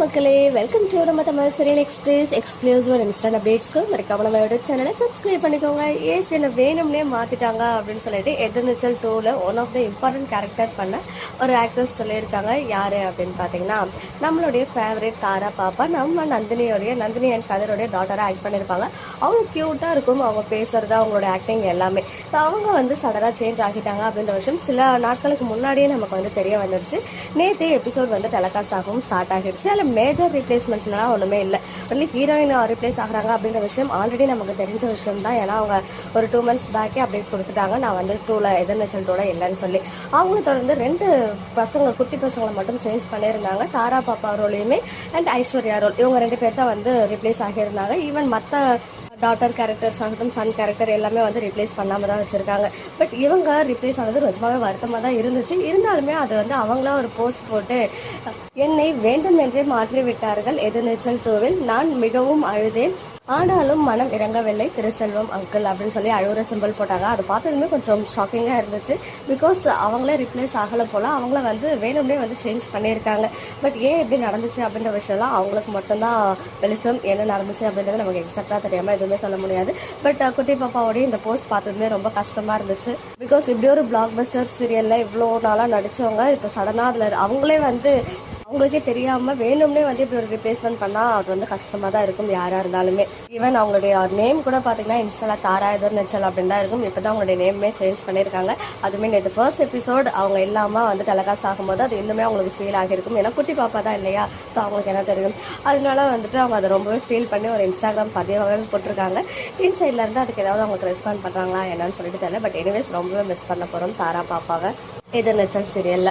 மக்களே welcome to நம்ம Tamil serial express exclusive instant அப்டேட்ஸ்க்கு மறக்காம நம்ம யூடியூப் சேனலை சப்ஸ்கிரைப் பண்ணிக்கோங்க. ஏஸ் என்ன வேணும்னே மாற்றிட்டாங்க அப்படின்னு சொல்லிட்டு எதிர்நீச்சல் டூவில் one of the important character பண்ண ஒரு ஆக்ட்ரஸ் சொல்லியிருக்காங்க. யார் அப்படின்னு பார்த்தீங்கன்னா நம்மளுடைய ஃபேவரேட் தாரா பாப்பா நம்ம நந்தினியோடைய நந்தினி அண்ட் கதருடைய டாட்டராக ஆக்ட் பண்ணியிருப்பாங்க. அவங்க க்யூட்டாக இருக்கும் அவங்க பேசுகிறது அவங்களோட ஆக்டிங் எல்லாமே. ஸோ அவங்க வந்து சடனாக சேஞ்ச் ஆகிட்டாங்க அப்படின்ற விஷயம் சில நாட்களுக்கு முன்னாடியே நமக்கு வந்து தெரிய வந்துருச்சு. நேற்று எபிசோட் வந்து டெலகாஸ்ட் ஆகவும் ஸ்டார்ட் ஆகிடுச்சு. அதில் மேஜர் ரீப்ளேஸ்மெண்ட்ஸ்லாம் ஒன்றுமே இல்லை. ஒன்லி ஹீரோயின் ரிப்ளேஸ் ஆகுறாங்க அப்படின்ற விஷயம் ஆல்ரெடி நமக்கு தெரிஞ்ச விஷயம் தான். ஏன்னா அவங்க ஒரு டூ மந்த்ஸ் பேக்கே அப்டேட் கொடுத்துட்டாங்க. நான் வந்து டூவில் எதிர்நீச்சல் ரிசல்ட்டோட இல்லைன்னு சொல்லி. அவங்க தொடர்ந்து ரெண்டு பசங்க குட்டி பசங்களை மட்டும் சேஞ்ச் பண்ணியிருந்தாங்க. தாரா பாப்பா ரோலையுமே அண்ட் ஐஸ்வர்யா ரோல். இவங்க ரெண்டு பேர் தான் வந்து ரிப்ளேஸ் ஆகியிருந்தாங்க. ஈவன் மற்ற டாட்டர் கேரக்டர்ஸ் ஆகட்டும் சன் கேரக்டர் எல்லாமே வந்து ரிப்ளேஸ் பண்ணாமல் தான் வச்சுருக்காங்க. பட் இவங்க ரிப்ளேஸ் ஆனது ரொம்பவே வருத்தமாக தான் இருந்துச்சு. இருந்தாலுமே அது வந்து அவங்களா ஒரு போஸ்ட் போட்டு என்னை வேண்டும் என்றே மாற்றி விட்டார்கள் எதிர்நீச்சல் டூவில் நான் மிகவும் அழுதேன். ஆனாலும் மனம் இறங்கவில்லை. திருசெல்வம் அங்கிள் அப்படின்னு சொல்லி அழுகுற சிம்பிள் போட்டாங்க. அது பார்த்ததுமே கொஞ்சம் ஷாக்கிங்காக இருந்துச்சு. பிகாஸ் அவங்களே ரிப்ளேஸ் ஆகலை போல் அவங்கள வந்து வேணும்னே வந்து சேஞ்ச் பண்ணியிருக்காங்க. பட் ஏன் இப்படி நடந்துச்சு அப்படின்ற விஷயம்லாம் அவங்களுக்கு மட்டும்தான் வெளிச்சம் என்ன நடந்துச்சு அப்படின்றது நமக்கு எக்ஸாக்டாக தெரியாமல் எதுவுமே சொல்ல முடியாது. பட் குட்டி பாப்பாவோடய இந்த போஸ்ட் பார்த்ததுமே ரொம்ப கஷ்டமாக இருந்துச்சு. பிகாஸ் இப்படி ஒரு பிளாக் பஸ்டர் சீரியலில் இவ்வளோ நாளாக நடித்தவங்க இப்போ சடனாக அதில் அவங்களே வந்து உங்களுக்கே தெரியாம வேணும்னே வந்து இப்படி ஒரு ரிப்ளேஸ்மெண்ட் பண்ணா அது வந்து கஷ்டமா தான் இருக்கும் யாரா இருந்தாலுமே. ஈவன் அவங்களுடைய நேம் கூட பாத்தீங்கன்னா இன்ஸ்டால தாரா எதிர் நெச்சல் அப்படின்னு தான் இருக்கும். இப்பதான் அவங்களுடைய நேமே சேஞ்ச் பண்ணியிருக்காங்க. அதுமே நேற்று ஃபர்ஸ்ட் எபிசோட் அவங்க இல்லாம வந்து டெலகாஸ்ட் ஆகும்போது அது இன்னுமே அவங்களுக்கு ஃபீல் ஆகிருக்கும் ஏன்னா குட்டி பாப்பா தான் இல்லையா? ஸோ அவங்களுக்கு என்ன தெரியும்? அதனால வந்துட்டு அவங்க அதை ரொம்பவே ஃபீல் பண்ணி ஒரு இன்ஸ்டாகிராம் பதிவாகவே போட்டிருக்காங்க. இன்சைட்ல இருந்து அதுக்கு ஏதாவது அவங்களுக்கு ரெஸ்பாண்ட் பண்றாங்களா என்னன்னு சொல்லிட்டு தெரியல. பட் எனிவேஸ் ரொம்பவே மிஸ் பண்ண போறோம் தாரா பாப்பாவை. எதிர் நெச்சல் சீரியல்ல